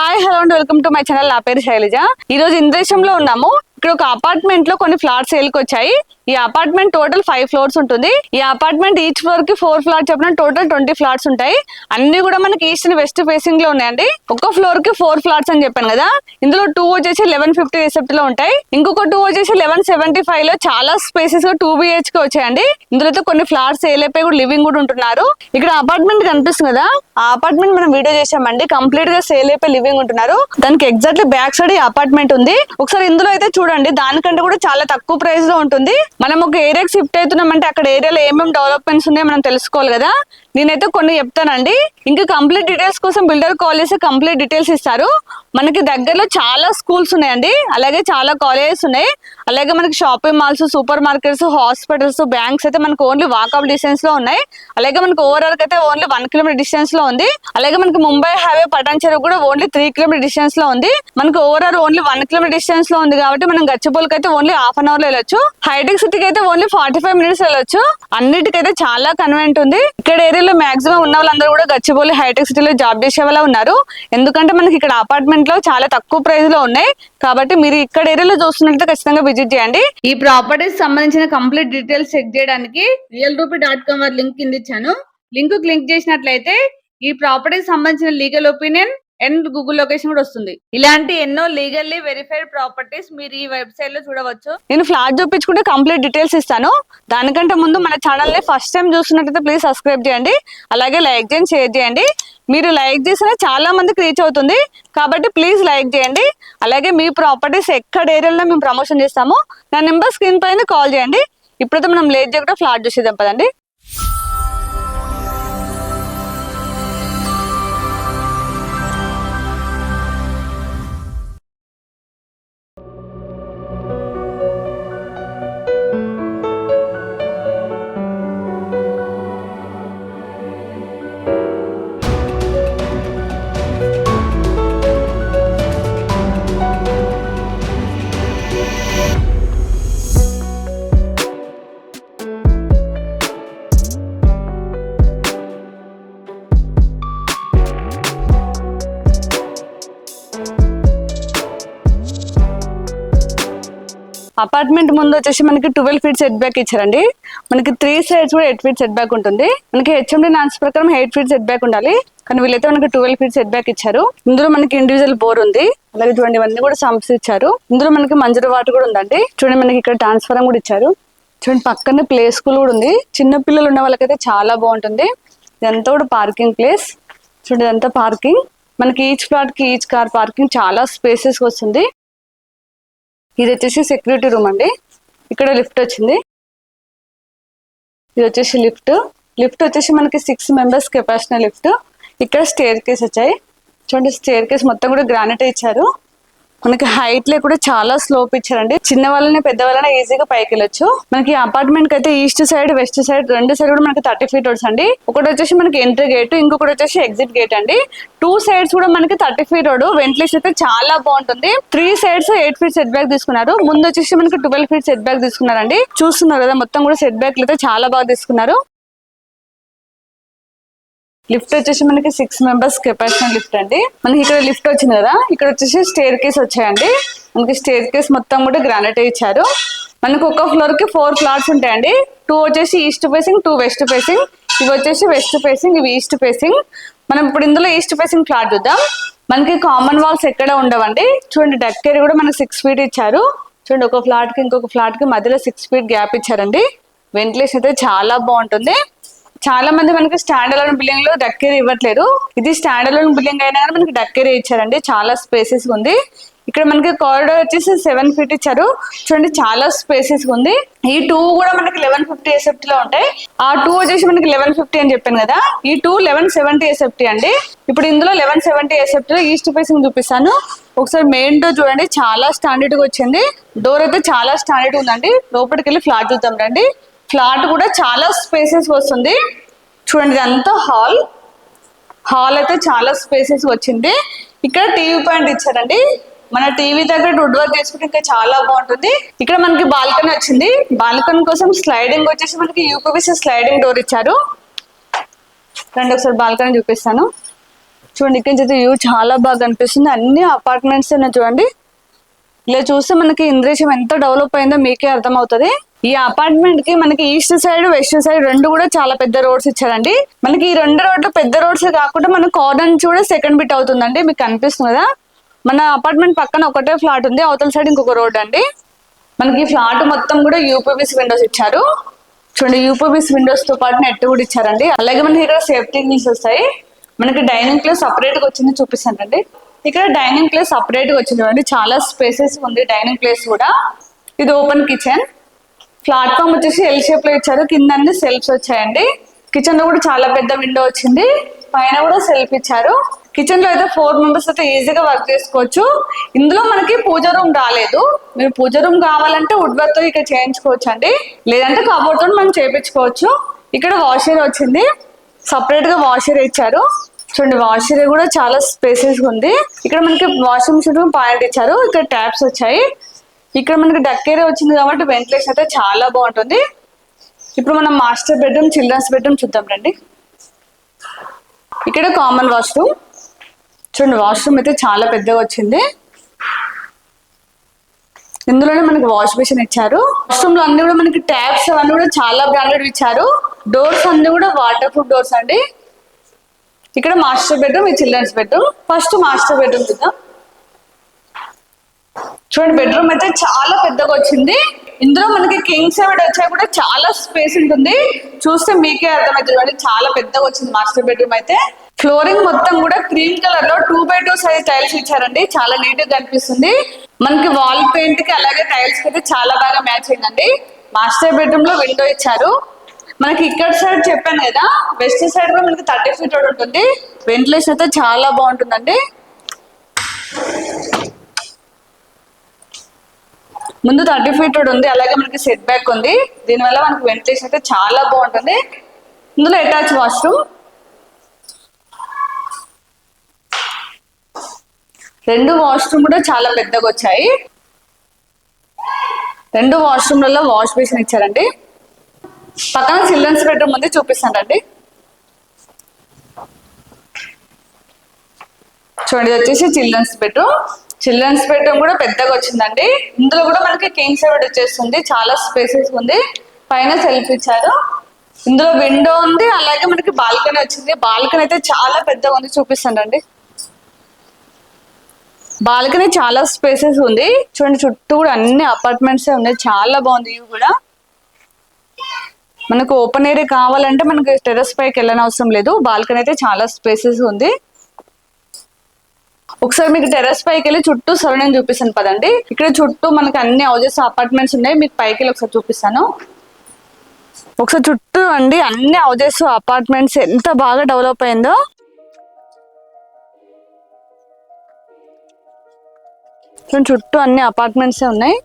Hi hello and welcome to my channel. నా పేరు శైలజ. ఈ రోజు ఇంద్రేశంలో ఉన్నాము. ఇక్కడ ఒక అపార్ట్మెంట్లో కొన్ని ఫ్లాట్స్ సేల్కి వచ్చాయి ఈ అపార్ట్మెంట్ టోటల్ ఫైవ్ ఫ్లోర్స్ ఉంటుంది. ఈ అపార్ట్మెంట్ ఈచ్ ఫ్లోర్కి ఫోర్ ఫ్లాట్ చెప్పిన టోటల్ ట్వంటీ ఫ్లాట్స్ ఉంటాయి. అన్ని కూడా మనకి ఈస్ట్ అండ్ వెస్ట్ ఫేసింగ్లో ఉన్నాయండి. ఒక్క ఫ్లోర్కి ఫోర్ ఫ్లాట్స్ అని చెప్పాను కదా. ఇందులో టూ వచ్చేసి లెవెన్ ఫిఫ్టీ రిసెప్ట్లో ఉంటాయి. ఇంకొక టూ వచ్చేసి లెవెన్ సెవెంటీ ఫైవ్లో చాలా స్పేసెస్గా టూ బిహెచ్కి వచ్చాయండి. ఇందులో అయితే కొన్ని ఫ్లాట్స్ సేల్ కూడా లివింగ్ కూడా ఉంటున్నారు. ఇక్కడ అపార్ట్మెంట్ కనిపిస్తుంది కదా. ఆ అపార్ట్మెంట్ మనం వీడియో చేసామండి కంప్లీట్గా సేల్ అయిపోయి లివింగ్ ఉంటున్నారు. దానికి ఎగ్జాక్ట్లీ బ్యాక్ సైడ్ ఈ అపార్ట్మెంట్ ఉంది. ఒకసారి ఇందులో అయితే చూడండి. దానికంటే కూడా చాలా తక్కువ ప్రైస్లో ఉంటుంది. మనం ఒక ఏరియాకి షిఫ్ట్ అవుతున్నామంటే అక్కడ ఏరియాలో ఏమేమి డెవలప్మెంట్స్ ఉన్నాయో మనం తెలుసుకోవాలి కదా? నేనైతే కొన్ని చెప్తానండి. ఇంకా కంప్లీట్ డీటెయిల్స్ కోసం బిల్డర్ కాల్ చేసి కంప్లీట్ డీటెయిల్స్ ఇస్తారు. మనకి దగ్గరలో చాలా స్కూల్స్ ఉన్నాయండి. అలాగే చాలా కాలేజెస్ ఉన్నాయి. అలాగే మనకి shopping malls super markets hospitals banks అయితే మనకి ఓన్లీ వాకప్ డిస్టెన్స్లో ఉన్నాయి. అలాగే మనకి ఓవరాల్ అయితే ఓన్లీ వన్ కిలోమీటర్ డిస్టెన్స్లో ఉంది. అలాగే మనకి ముంబై హైవే పటాన్ చెరువు కూడా ఓన్లీ త్రీ కిలోమీటర్ డిస్టెన్స్లో ఉంది. మనకి ఓవరాల్ ఓన్లీ వన్ కిలోమీటర్ డిస్టెన్స్లో ఉంది కాబట్టి మనం గచ్చిపోలకి అయితే ఓన్లీ హాఫ్ అన్ అవర్లో వెళ్ళొచ్చు. హైటెక్ సిటీకి అయితే ఓన్లీ ఫార్టీ ఫైవ్ మినిట్స్ వెళ్ళొచ్చు. అన్నిటికైతే చాలా కన్వెంట్ ఉంది. ఇక్కడ ఏరియాలో మాక్సిమం ఉన్న వాళ్ళందరూ కూడా గచ్చిబౌలి హైటెక్ సిటీలో జాబ్ చేసే వాళ్ళ ఉన్నారు. ఎందుకంటే మనకి ఇక్కడ అపార్ట్మెంట్లో చాలా తక్కువ ప్రైస్లో ఉన్నాయి. కాబట్టి మీరు ఇక్కడ ఏరియాలో చూస్తున్నట్లయితే ఖచ్చితంగా విజిట్ చేయండి. ఈ ప్రాపర్టీస్ సంబంధించిన కంప్లీట్ డీటెయిల్స్ చెక్ చేయడానికి రియల్ రూపీ డాట్ కామ్ వారి లింక్ కింద ఇచ్చాను. లింక్ క్లిక్ చేసినట్లయితే ఈ ప్రాపర్టీస్ సంబంధించిన legal opinion and Google location కూడా వస్తుంది. ఇలాంటి ఎన్నో లీగల్లీ వెరిఫైడ్ ప్రాపర్టీస్ మీరు ఈ వెబ్సైట్లో చూడవచ్చు. నేను ఫ్లాట్ చూపించుకుంటే కంప్లీట్ డీటెయిల్స్ ఇస్తాను. దానికంటే ముందు మన ఛానల్ని ఫస్ట్ టైం చూస్తున్నట్టయితే ప్లీజ్ సబ్స్క్రైబ్ చేయండి. అలాగే లైక్ చేయండి షేర్ చేయండి. మీరు లైక్ చేసినా చాలా మందికి రీచ్ అవుతుంది. కాబట్టి ప్లీజ్ లైక్ చేయండి. అలాగే మీ ప్రాపర్టీస్ ఎక్కడ ఏరియాలో మేము ప్రమోషన్ చేస్తామో నా నెంబర్ స్క్రీన్ పైన కాల్ చేయండి. ఇప్పుడైతే మనం లేట్ చేయకుండా ఫ్లాట్ చూసేద్దాం పదండి. అపార్ట్మెంట్ ముందు వచ్చేసి మనకి ట్వెల్వ్ ఫీట్ సెట్ బ్యాక్ ఇచ్చారండి. మనకి త్రీ సైడ్స్ కూడా ఎయిట్ ఫీట్ సెట్ బ్యాక్ ఉంటుంది. మనకి హెచ్ఎండి నాన్స్ ప్రకారం ఎయిట్ ఫీట్ సెట్ బ్యాక్ ఉండాలి. కానీ వీళ్ళైతే మనకి ట్వెల్వ్ ఫీట్ సెట్ బ్యాక్ ఇచ్చారు. ఇందులో మనకి ఇండివిజువల్ బోర్ ఉంది. అలాగే చూడండి ఇవన్నీ కూడా సంప్స్ ఇచ్చారు. ఇందులో మనకి మంజూరు వాటర్ కూడా ఉందండి. చూడండి మనకి ఇక్కడ ట్రాన్స్ఫారం కూడా ఇచ్చారు. చూడండి పక్కనే ప్లే స్కూల్ కూడా ఉంది. చిన్న పిల్లలు ఉన్న వాళ్ళకైతే చాలా బాగుంటుంది. ఇదంతా కూడా పార్కింగ్ ప్లేస్ చూడండి ఇదంతా పార్కింగ్ మనకి ఈచ్ ఫ్లాట్కి ఈచ్ కార్ పార్కింగ్ చాలా స్పేసెస్ వస్తుంది. ఇది వచ్చేసి సెక్యూరిటీ రూమ్ అండి. ఇక్కడ లిఫ్ట్ వచ్చింది. ఇది వచ్చేసి లిఫ్ట్. లిఫ్ట్ వచ్చేసి మనకి సిక్స్ మెంబర్స్ కెపాసిటీ లిఫ్ట్. ఇక్కడ స్టేర్ కేస్ వచ్చాయి. చూడండి స్టేర్ కేస్ మొత్తం కూడా గ్రానైట్ ఇచ్చారు. మనకి హైట్లో కూడా చాలా స్లోప్ ఇచ్చారండి చిన్న వాళ్ళని పెద్ద వాళ్ళని ఈజీగా పైకి వెళ్ళొచ్చు. మనకి అపార్ట్మెంట్కి అయితే ఈస్ట్ సైడ్ వెస్ట్ సైడ్ రెండు సైడ్ కూడా మనకి థర్టీ ఫీట్ రోడ్స్ అండి. ఒకటి వచ్చేసి మనకి ఎంట్రీ గేట్ ఇంకొకటి వచ్చేసి ఎగ్జిట్ గేట్ అండి. టూ సైడ్స్ కూడా మనకి థర్టీ ఫీట్ రోడ్ వెంటిలేషన్ అయితే చాలా బాగుంటుంది. Three sides eight feet set back తీసుకున్నారు. ముందు వచ్చేసి మనకి ట్వెల్వ్ ఫీట్ సెట్ బ్యాక్ తీసుకున్నారండి. చూస్తున్నారు కదా మొత్తం కూడా సెట్ బ్యాక్ అయితే చాలా బాగా తీసుకున్నారు. లిఫ్ట్ వచ్చేసి మనకి సిక్స్ మెంబర్స్ కెపాసిటీ లిఫ్ట్ అండి. మనకి ఇక్కడ లిఫ్ట్ వచ్చింది కదా ఇక్కడ వచ్చేసి స్టేర్ కేస్ వచ్చాయండి. మనకి స్టేర్ కేస్ మొత్తం కూడా గ్రానైట్ ఇచ్చారు. మనకి ఒక ఫ్లోర్కి ఫోర్ ఫ్లాట్స్ ఉంటాయండి. టూ వచ్చేసి east facing two west facing ఇవి వచ్చేసి వెస్ట్ ఫేసింగ్ ఇవి ఈస్ట్ ఫేసింగ్ మనం ఇప్పుడు ఇందులో ఈస్ట్ ఫేసింగ్ ఫ్లాట్ చూద్దాం. మనకి కామన్ వాల్స్ ఎక్కడ ఉండవండి? చూడండి డక్కేర్ కూడా మనకి సిక్స్ ఫీట్ ఇచ్చారు. చూడండి ఒక ఫ్లాట్కి ఇంకొక ఫ్లాట్కి మధ్యలో సిక్స్ ఫీట్ గ్యాప్ ఇచ్చారండి. వెంటిలేషన్ అయితే చాలా బాగుంటుంది. చాలా మంది మనకి స్టాండ్ అలోన్ బిల్డింగ్లో డక్కేరి ఇవ్వట్లేదు. ఇది స్టాండ్ అలోన్ బిల్డింగ్ అయినా కానీ మనకి డక్కేరి ఇచ్చారండి. చాలా స్పేసెస్ ఉంది. ఇక్కడ మనకి కారిడోర్ వచ్చేసి సెవెన్ ఫీట్ ఇచ్చారు. చూడండి చాలా స్పేసెస్ ఉంది. ఈ టూ కూడా మనకి లెవెన్ ఫిఫ్టీ ఎస్ఎఫ్టీ లో ఉంటాయి. ఆ టూ వచ్చేసి మనకి లెవెన్ ఫిఫ్టీ అని చెప్పాను కదా. ఈ టూ లెవెన్ సెవెంటీ ఎస్ఎఫ్టీ అండి. ఇప్పుడు ఇందులో లెవెన్ సెవెంటీ ఎస్ఎఫ్టీ లో ఈస్ట్ ఫేసింగ్ చూపిస్తాను. ఒకసారి మెయిన్ డోర్ చూడండి చాలా స్టాండర్డ్గా వచ్చింది. డోర్ అయితే చాలా స్టాండర్డ్ ఉందండి. లోపలికి వెళ్ళి ఫ్లాట్ చూద్దాం రండి. ఫ్లాట్ కూడా చాలా స్పేసెస్ వస్తుంది. చూడండి ఇదంతా హాల్. హాల్ అయితే చాలా స్పేసెస్ వచ్చింది. ఇక్కడ టీవీ పాయింట్ ఇచ్చారండి. మన టీవీ దగ్గర వుడ్ వర్క్ చేసుకుంటే ఇంకా చాలా బాగుంటుంది. ఇక్కడ మనకి బాల్కనీ వచ్చింది. బాల్కనీ కోసం స్లైడింగ్ వచ్చేసి మనకి యూపీవీసీ స్లైడింగ్ డోర్ ఇచ్చారు. రండి ఒకసారి బాల్కనీ చూపిస్తాను. చూడండి ఇక్కడ నుంచి వ్యూ చాలా బాగా కనిపిస్తుంది. అన్ని అపార్ట్మెంట్స్ ఉన్నాయి చూడండి. ఇలా చూస్తే మనకి ఇంద్రేశం ఎంత డెవలప్ అయిందో మీకే అర్థమవుతుంది. ఈ అపార్ట్మెంట్కి మనకి ఈస్ట్ సైడ్ వెస్ట్ సైడ్ రెండు కూడా చాలా పెద్ద రోడ్స్ ఇచ్చారండి. మనకి ఈ రెండు రోడ్లు పెద్ద రోడ్స్ కాకుండా మన కార్నర్ నుంచి కూడా సెకండ్ బిట్ అవుతుందండి. మీకు కనిపిస్తుంది? కదా మన అపార్ట్మెంట్ పక్కన ఒకటే ఫ్లాట్ ఉంది. అవతల సైడ్ ఇంకొక రోడ్ అండి. మనకి ఫ్లాట్ మొత్తం కూడా యూపీబీస్ విండోస్ ఇచ్చారు. చూడండి యూపీబీస్ విండోస్తో పాటు నెట్ కూడా ఇచ్చారండి. అలాగే మనకి ఇక్కడ సేఫ్టీ గ్రిల్స్ వస్తాయి. మనకి డైనింగ్ ప్లేస్ సపరేట్గా వచ్చింది చూపిస్తానండి. ఇక్కడ డైనింగ్ ప్లేస్ సపరేట్గా వచ్చింది చాలా స్పేసెస్ ఉంది డైనింగ్ ప్లేస్ కూడా. ఇది ఓపెన్ కిచెన్ ప్లాట్ఫామ్ వచ్చేసి ఎల్ షేప్లో ఇచ్చారు. కింద అన్ని సెల్ఫ్స్ వచ్చాయండి. కిచెన్లో కూడా చాలా పెద్ద విండో వచ్చింది. పైన కూడా సెల్ఫ్ ఇచ్చారు. కిచెన్లో అయితే ఫోర్ మెంబర్స్ అయితే ఈజీగా వర్క్ చేసుకోవచ్చు. ఇందులో మనకి పూజ రూమ్ రాలేదు. మీరు పూజ రూమ్ కావాలంటే వుడ్ వర్క్తో ఇక్కడ చేయించుకోవచ్చు అండి లేదంటే కబోర్డ్తో మనం చేయించుకోవచ్చు ఇక్కడ వాషర్ వచ్చింది. సపరేట్గా వాషర్ ఇచ్చారు. చూడండి వాషర్ కూడా చాలా స్పేసెస్ ఉంది. ఇక్కడ మనకి వాషింగ్ మిషన్ పాయింట్ ఇచ్చారు. ఇక్కడ ట్యాప్స్ వచ్చాయి. ఇక్కడ మనకి డక్ ఏరియా వచ్చింది కాబట్టి వెంటిలేషన్ అయితే చాలా బాగుంటుంది. ఇప్పుడు మనం మాస్టర్ బెడ్రూమ్ చిల్డ్రన్స్ బెడ్రూమ్ చూద్దాం రండి. ఇక్కడ కామన్ వాష్రూమ్. చూడండి వాష్రూమ్ అయితే చాలా పెద్దగా వచ్చింది. ఇందులోనే మనకి వాష్ బేసిన్ ఇచ్చారు. వాష్రూమ్లో అన్ని కూడా మనకి ట్యాప్స్ అవన్నీ కూడా చాలా బ్రాండెడ్ ఇచ్చారు. డోర్స్ అన్ని కూడా వాటర్ ప్రూఫ్ డోర్స్ అండి. ఇక్కడ మాస్టర్ బెడ్రూమ్ ఈ children's bedroom. First master bedroom చూద్దాం. చూడండి బెడ్రూమ్ అయితే చాలా పెద్దగా వచ్చింది. ఇందులో మనకి కింగ్ సెవెడ్ వచ్చా కూడా చాలా స్పేస్ ఉంటుంది. చూస్తే మీకే అర్థమవుతుంది చూడండి చాలా పెద్దగా వచ్చింది మాస్టర్ బెడ్రూమ్ అయితే. ఫ్లోరింగ్ మొత్తం కూడా క్రీమ్ కలర్లో two by two size tiles ఇచ్చారండి. చాలా నీట్గా కనిపిస్తుంది. మనకి వాల్ పెయింట్కి అలాగే టైల్స్కి అయితే చాలా బాగా మ్యాచ్ అయిందండి. మాస్టర్ బెడ్రూమ్లో విండో ఇచ్చారు. మనకి ఇక్కడ సైడ్ చెప్పాను కదా వెస్ట్ సైడ్లో మనకి థర్టీ ఫీట్ ఉంటుంది. వెంటిలేషన్ అయితే చాలా బాగుంటుందండి. ముందు థర్టీ ఫీటెడ్ రోడ్ ఉంది అలాగే మనకి సెట్ బ్యాక్ ఉంది. దీనివల్ల మనకి వెంటిలేషన్ అయితే చాలా బాగుంటుంది. ఇందులో అటాచ్ వాష్రూమ్ రెండు వాష్రూమ్ కూడా చాలా పెద్దగా వచ్చాయి. రెండు వాష్రూమ్లలో వాష్ బేసిన్ ఇచ్చారండి. పక్కన చిల్డ్రన్స్ బెడ్రూమ్ ఉంది చూపిస్తానండి చూడండి వచ్చేసి చిల్డ్రన్స్ బెడ్రూమ్ చిల్డ్రన్స్ బెడ్రూమ్ కూడా పెద్దగా వచ్చిందండి. ఇందులో కూడా మనకి కింగ్ సైడ్ వచ్చేస్తుంది. చాలా స్పేసెస్ ఉంది. పైన సెల్ఫ్ ఇచ్చారు. ఇందులో విండో ఉంది. అలాగే మనకి బాల్కనీ వచ్చింది. బాల్కనీ అయితే చాలా పెద్దగా ఉంది. చూపిస్తానండి. బాల్కనీ చాలా స్పేసెస్ ఉంది. చూడండి చుట్టూ కూడా అన్ని అపార్ట్మెంట్స్ ఉన్నాయి. చాలా బాగుంది ఇవి కూడా. మనకు ఓపెన్ ఏరియా కావాలంటే మనకి టెర్రస్ పైకి వెళ్ళని అవసరం లేదు. బాల్కనీ అయితే చాలా స్పేసెస్ ఉంది. ఒకసారి మీకు టెర్రస్ పైకి వెళ్ళి చుట్టూ సరౌండింగ్ చూపిస్తాను పదండి. ఇక్కడ చుట్టూ మనకి అన్ని హౌజెస్ అపార్ట్మెంట్స్ ఉన్నాయి. మీకు పైకి వెళ్ళి ఒకసారి చూపిస్తాను. ఒకసారి చుట్టూ అండి అన్ని హౌజెస్ అపార్ట్మెంట్స్ ఎంత బాగా డెవలప్ అయిందో. చుట్టూ అన్ని అపార్ట్మెంట్స్ ఉన్నాయి.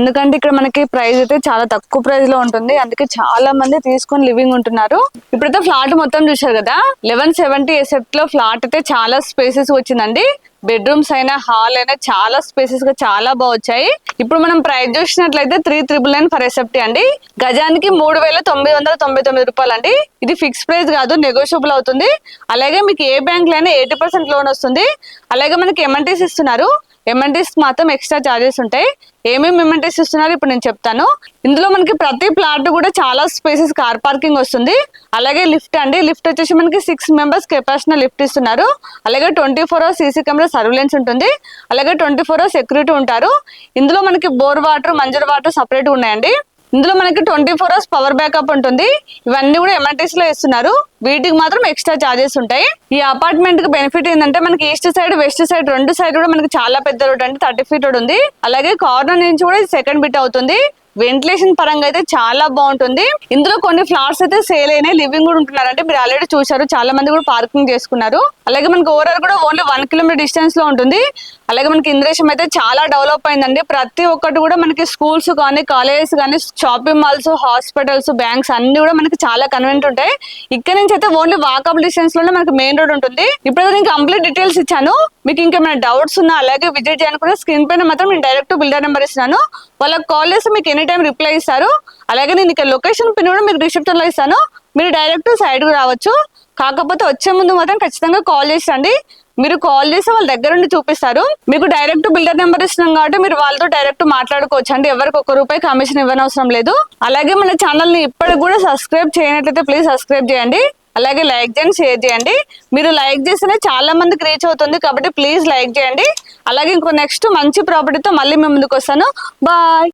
ఎందుకంటే ఇక్కడ మనకి ప్రైస్ అయితే చాలా తక్కువ ప్రైస్లో ఉంటుంది. అందుకే చాలా మంది తీసుకొని లివింగ్ ఉంటున్నారు. ఇప్పుడైతే ఫ్లాట్ మొత్తం చూశారు కదా? లెవెన్ సెవెంటీ ఎసెప్ట్లో ఫ్లాట్ అయితే చాలా స్పేసెస్ వచ్చిందండి. బెడ్రూమ్స్ అయినా హాల్ అయినా చాలా స్పేసెస్గా చాలా బాగా వచ్చాయి. ఇప్పుడు మనం ప్రైస్ చూసినట్లయితే three triple nine for SFT అండి. గజానికి మూడు వేల తొమ్మిది వందల తొంభై తొమ్మిది రూపాయలు అండి. ఇది ఫిక్స్ ప్రైస్ కాదు నెగోషియబుల్ అవుతుంది. అలాగే మీకు ఏ బ్యాంక్ లైనా ఎయిటీ పర్సెంట్ లోన్ వస్తుంది. అలాగే మనకి ఎంఎన్టీస్ ఇస్తున్నారు. ఎంఎన్టీస్ మాత్రం ఎక్స్ట్రా చార్జెస్ ఉంటాయి. ఏమేమి ఎంఎన్టీస్ ఇస్తున్నారు ఇప్పుడు నేను చెప్తాను. ఇందులో మనకి ప్రతి ప్లాట్ కూడా చాలా స్పేసెస్ కార్ పార్కింగ్ వస్తుంది. అలాగే లిఫ్ట్ అండి. లిఫ్ట్ వచ్చేసి మనకి సిక్స్ మెంబర్స్ కెపాసిటీ లిఫ్ట్ ఇస్తున్నారు. అలాగే twenty four hours CC camera surveillance ఉంటుంది. అలాగే ట్వంటీ ఫోర్ అవర్స్ సెక్యూరిటీ ఉంటారు. ఇందులో మనకి bore water Manjira water separate ఉన్నాయండి. ఇందులో మనకి twenty four hours power backup ఉంటుంది. ఇవన్నీ కూడా ఎంఆర్టీస్లో ఇస్తున్నారు వీటికి మాత్రం ఎక్స్ట్రా చార్జెస్ ఉంటాయి. ఈ అపార్ట్మెంట్కి బెనిఫిట్ ఏంటంటే మనకి ఈస్ట్ సైడ్ వెస్ట్ సైడ్ రెండు సైడ్ కూడా మనకి చాలా పెద్ద రోడ్ అంటే థర్టీ ఫీట్ రోడ్ ఉంది. అలాగే కార్నర్ నుంచి కూడా సెకండ్ బిట్ అవుతుంది. వెంటిలేషన్ పరంగా అయితే చాలా బాగుంటుంది. ఇందులో కొన్ని ఫ్లాట్స్ అయితే సేల్ అయినాయి. లివింగ్ కూడా ఉంటున్నారు. అంటే మీరు ఆల్రెడీ చూశారు చాలా మంది కూడా పార్కింగ్ చేసుకున్నారు. అలాగే మనకి ఓవరాల్ కూడా ఓన్లీ వన్ కిలోమీటర్ డిస్టెన్స్లో ఉంటుంది. అలాగే మనకి ఇంద్రేశం అయితే చాలా డెవలప్ అయిందండి. ప్రతి ఒక్కటి కూడా మనకి స్కూల్స్ కానీ కాలేజెస్ కానీ షాపింగ్ మాల్స్ హాస్పిటల్స్ బ్యాంక్స్ అన్ని కూడా మనకి చాలా కన్వెంట్ ఉంటాయి. ఇక్కడ నుంచి అయితే ఓన్లీ వాకబుల్ డిస్టెన్స్లోనే మనకి మెయిన్ రోడ్ ఉంటుంది. ఇప్పుడు నేను కంప్లీట్ డీటెయిల్స్ ఇచ్చాను. మీకు ఇంకేమైనా డౌట్స్ ఉన్నా అలాగే విజిట్ చేయాలనుకుంటే స్క్రీన్ పైన మాత్రం నేను డైరెక్ట్ బిల్డర్ నెంబర్ ఇస్తున్నాను. వాళ్ళకి కాల్ చేస్తే మీకు ఎనీ టైం రిప్లై ఇస్తారు. అలాగే నేను ఇక్కడ లొకేషన్ పిన్ కూడా మీకు డిస్క్రిప్షన్లో ఇస్తాను. మీరు డైరెక్ట్ సైడ్కి రావచ్చు. కాకపోతే వచ్చే ముందు మాత్రం ఖచ్చితంగా కాల్ చేసి మీరు కాల్ చేసి వాళ్ళ దగ్గర నుండి చూపిస్తారు. మీకు డైరెక్ట్ బిల్డర్ నెంబర్ ఇస్తున్నాం కాబట్టి మీరు వాళ్ళతో డైరెక్ట్ మాట్లాడుకోవచ్చు. అండి ఎవరికి ఒక్క రూపాయి కమిషన్ ఇవ్వనవసరం లేదు. అలాగే మన ఛానల్ని ఇప్పటికి కూడా సబ్స్క్రైబ్ చేయనట్లయితే ప్లీజ్ సబ్స్క్రైబ్ చేయండి. అలాగే లైక్ చేయండి షేర్ చేయండి. మీరు లైక్ చేస్తేనే చాలా మందికి రీచ్ అవుతుంది కాబట్టి ప్లీజ్ లైక్ చేయండి. అలాగే ఇంకో నెక్స్ట్ మంచి ప్రాపర్టీతో మళ్ళీ మేము ముందుకు వస్తాను. బాయ్